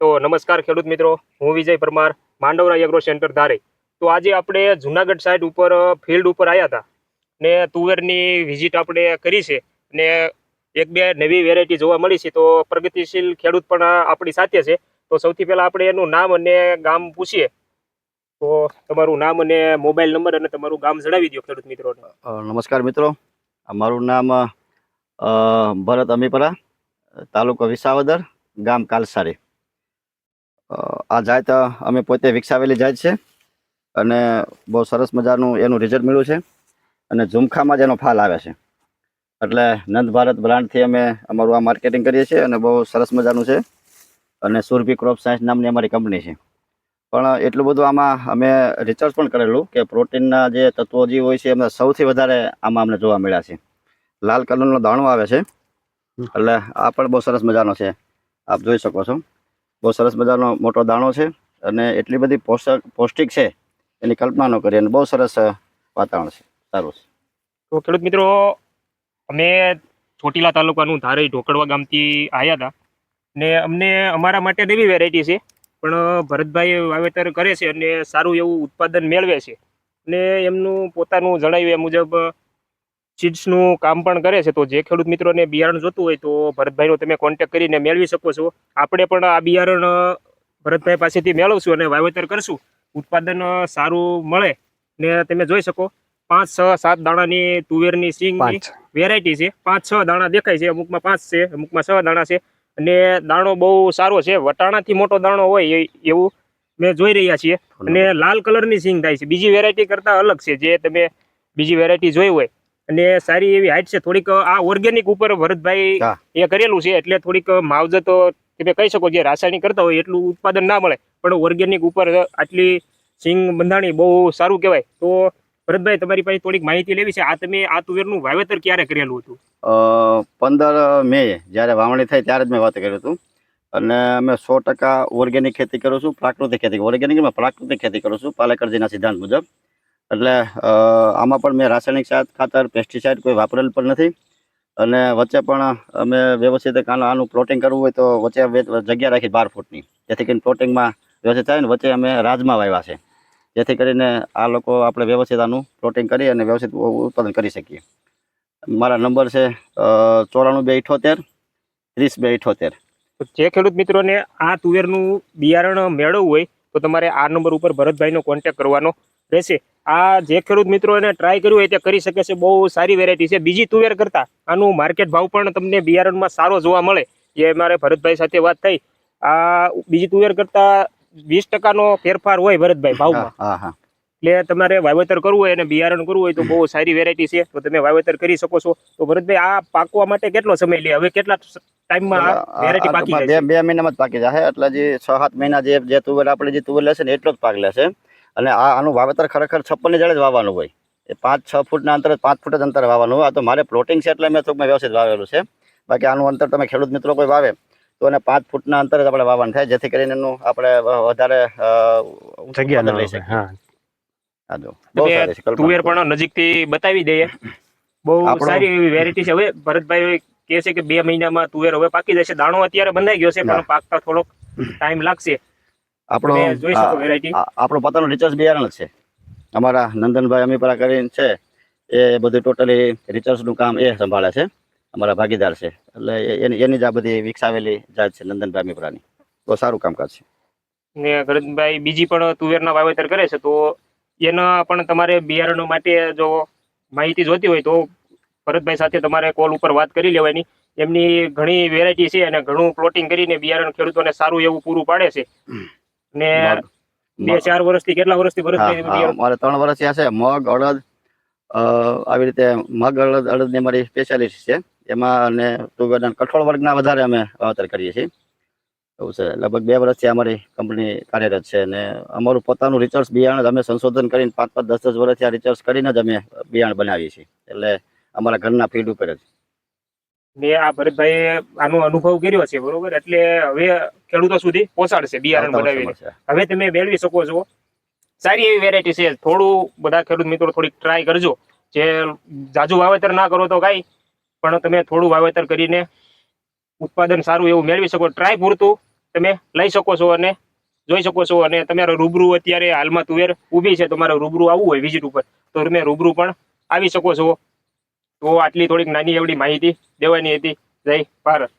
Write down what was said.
તો નમસ્કાર ખેડૂત મિત્રો, હું વિજય પરમાર, માંડવરા એગ્રો સેન્ટર ધારે. તો આજે આપણે જુનાગઢ સાઈડ ઉપર ફિલ્ડ ઉપર આવ્યા હતા ને તુવેરની વિઝિટ આપણે કરી છે ને એક બે નવી વેરાયટી જોવા મળી છે. તો પ્રગતિશીલ ખેડૂત પણ આપણી સાથે છે. તો સૌથી પહેલાં આપણે એનું નામ અને ગામ પૂછીએ. તો તમારું નામ અને મોબાઈલ નંબર અને તમારું ગામ જણાવી દો ખેડૂત મિત્રો. નમસ્કાર મિત્રો. અમારું મારું નામ ભરત અમીપરા તાલુકો વિસાવદર, ગામ કાલસારી. આ જાત અમે પોતે વિકસાવેલી જાત છે અને બહુ સરસ મજાનું એનું રિઝલ્ટ મળ્યું છે અને ઝુમખામાં જ એનો ફાલ આવે છે. એટલે નંદ ભારત બ્રાન્ડથી અમે અમારું આ માર્કેટિંગ કરીએ છીએ અને બહુ સરસ મજાનું છે અને સુરભી ક્રોપ સાયન્સ નામની અમારી કંપની છે. પણ એટલું બધું આમાં અમે રિસર્ચ પણ કરેલું કે પ્રોટીનના જે તત્વો જે હોય છે એમને સૌથી વધારે આમાં અમને જોવા મળ્યા છે. લાલ કલરનો દાણો આવે છે. એટલે આ પણ બહુ સરસ મજાનો છે. આપ જોઈ શકો છો. બહુ સરસ મજાનો મોટો દાણો છે અને એટલી બધી પોષક પૌષ્ટિક છે એની કલ્પના ન કરી અને બહુ સરસ વાતાવરણ છે. સારું છે. તો ખેડૂત મિત્રો, અમે ચોટીલા તાલુકાનું ધારેય ઢોકળવા ગામથી આવ્યા હતા ને અમને અમારા માટે નવી વેરાયટી છે, પણ ભરતભાઈ વાવેતર કરે છે અને સારું એવું ઉત્પાદન મેળવે છે. ને એમનું પોતાનું જણાવ્યું એ મુજબ સીડ્સનું કામ પણ કરે છે. તો જે ખેડૂત મિત્રોને બિયારણ જોતું હોય તો ભરતભાઈનો તમે કોન્ટેક કરીને મેળવી શકો છો. આપણે પણ આ બિયારણ ભરતભાઈ પાસેથી મેળવશું અને વાવેતર કરશું. ઉત્પાદન સારું મળે ને તમે જોઈ શકો પાંચ છ સાત દાણાની તુવેરની સિંગની વેરાયટી છે. પાંચ છ દાણા દેખાય છે. અમુકમાં પાંચ છે અમુકમાં છ દાણા છે. અને દાણો બહુ સારો છે. વટાણાથી મોટો દાણો હોય એ- એવું મેં જોઈ રહ્યા છીએ. અને લાલ કલરની સિંગ થાય છે. બીજી વેરાયટી કરતાં અલગ છે. જે તમે બીજી વેરાયટી જોઈ હોય અને સારી એવી હાઈટ છે. થોડીક આ ઓર્ગેનિક ઉપર ભરતભાઈ એ કરેલું છે એટલે થોડીક માવજત તમે કહી શકો જે રાસાયણિક કરતા હોય એટલું ઉત્પાદન ના મળે. પણ ઓર્ગેનિક ઉપર આટલી સિંગ બંધાણી બહુ સારું કહેવાય. તો ભરતભાઈ તમારી પાસે થોડીક માહિતી લેવી છે. આ તમે આ તુવેરનું વાવેતર ક્યારે કરેલું હતું? પંદર મે જ્યારે વાવણી થઈ ત્યારે જ મેં વાત કર્યું હતું. અને અમે સો ટકા ઓર્ગેનિક ખેતી કરું છું પ્રાકૃતિક ખેતી. ઓર્ગેનિકમાં પ્રાકૃતિક ખેતી કરું છું પાલેકરજીના સિદ્ધાંત મુજબ. એટલે આમાં પણ મેં રાસાયણિક ખાતર પેસ્ટિસાઇડ કોઈ વાપરેલ પણ નથી. અને વચ્ચે પણ અમે વ્યવસ્થિત આનું પ્લોટિંગ કરવું હોય તો વચ્ચે જગ્યા રાખી બાર ફૂટની. જેથી કરીને પ્લોટિંગમાં વ્યવસ્થિત થાય ને વચ્ચે અમે રાજમાં વાવ્યા છે. જેથી કરીને આ લોકો આપણે વ્યવસ્થિત આનું પ્લોટિંગ કરી અને વ્યવસ્થિત ઉત્પાદન કરી શકીએ. મારા નંબર છે ચોરાણું બે ઇઠોતેર, ત્રીસ બે ઇઠોતેર. જે ખેડૂત મિત્રોને આ તુવેરનું બિયારણ મેળવવું હોય, તો તમારે આ નંબર ઉપર ભરતભાઈનો કોન્ટેક કરવાનો. રહેશે આ જે ખેડૂત મિત્રો એને ટ્રાય કર્યું હોય તે કરી શકે છે. બહુ સારી વેરાયટી છે. બીજી તુવેર કરતાં. આનું માર્કેટ ભાવ પણ તમને બિયારણમાં સારો જોવા મળે. એ મારે ભરતભાઈ સાથે વાત થઈ. આ બીજી તુવેર કરતાં વીસ ટકાનો ફેરફાર હોય ભરતભાઈ ભાવમાં. એટલે તમારે વાવેતર કરવું હોય અને બિયારણ કરવું હોય તો બહુ સારી વેરાયટી છે. તો તમે વાવેતર કરી શકો છો. તો ભરતભાઈ આ પાકવા માટે કેટલો સમય લે? હવે કેટલા ટાઈમમાં વેરાયટી પાકી બે બે મહિનામાં જ પાકી જશે એટલે જે છ સાત મહિના જે જે તુવેર આપણે જે તુવેર લેશે ને એટલો જ પાક લેશે અને આ આનું વાવેતર ખરેખર છપ્પનની જડે જ વાવવાનું હોય. એ પાંચ છ ફૂટના અંતરે પાંચ ફૂટ જ અંતરે વાવવાનું હોય. આ તો મારે પ્લોટિંગ છે એટલે મેં ટૂંકમાં વ્યવસ્થિત વાવેલું છે. બાકી આનું અંતર તમે ખેડૂત મિત્રો કોઈ વાવે તો એને પાંચ ફૂટના અંતરે જ આપણે વાવવાનું થાય જેથી કરીને એનું આપણે વધારે જગ્યા લઈ શકીએ. જો. તુવેર પણ નજીકથી બતાવી દઈએ. બહુ સારી એવી વેરાયટી છે. હવે ભરતભાઈ કહે છે કે બે મહિનામાં તુવેર હવે પાકી જશે. દાણો અત્યારે બંધાઈ ગયો છે પણ પાકતા થોડોક ટાઈમ લાગશે. આપણો આપણો પોતાનું રિસર્ચ બિયારણ છે. અમારા નંદનભાઈ અમીપરા કરીને છે એ બધું ટોટલી રિસર્ચનું કામ એ સંભાળે છે. અમારા ભાગીદાર છે. એટલે એની એની જ આ બધી વિકસાવેલી જાત છે નંદનભાઈ અમીપરાની. બહુ સારું કામકાજ છે. ને ગરજભાઈ બીજી પણ તુવેરના વાવેતર કરે છે તો એના પણ તમારે બિયારણો માટે જો માહિતી જોતી હોય તો ભરતભાઈ સાથે તમારે કોલ ઉપર વાત કરી લેવાની. એમની ઘણી વેરાયટી છે અને ઘણું પ્લોટિંગ કરીને બિયારણ ખેડૂતોને સારું એવું પૂરું પાડે છે. ને બે ચાર વર્ષથી કેટલા વર્ષથી બિયારણ મારે ત્રણ વર્ષ થયા છે. મગ અડદ આવી રીતે મગ અડદ અડદની મારી સ્પેશિયાલિસ્ટ છે. એમાં અને તુવેરના કઠોળ વર્ગના વધારે અમે વાવેતર કરીએ છીએ. એવું છે. લગભગ બે વર્ષથી અમારી કંપની કાર્યરત છે અને અમારું પોતાનું રિસર્ચ બિયારણ અમે સંશોધન કરીને પાંચ પાંચ દસ દસ વર્ષથી આ રિસર્ચ કરીને જ અમે બિયારણ બનાવીએ છીએ. એટલે અમારા ઘરના ફીલ્ડ ઉપર જ. મેં આ ભરતભાઈ આનો અનુભવ કર્યો છે બરોબર? એટલે હવે ખેડૂતો સુધી પહોંચાડશે બિયારણ બનાવીને. હવે તમે મેળવી શકો છો. સારી એવી વેરાયટી છે. થોડું બધા ખેડૂત મિત્રો થોડીક ટ્રાય કરજો. જે જાજુ વાવેતર ના કરો તો કાંઈ પણ તમે થોડું વાવેતર કરીને ઉત્પાદન સારું એવું મેળવી શકો. ટ્રાય પૂરતું તમે લઈ શકો છો અને જોઈ શકો છો. અને તમારે રૂબરૂ અત્યારે હાલમાં તુવેર ઊભી છે. તમારે રૂબરૂ આવવું હોય વિઝિટ ઉપર તો તમે રૂબરૂ પણ આવી શકો છો. તો આટલી થોડીક નાની એવડી માહિતી દેવાની હતી. જય ભારત.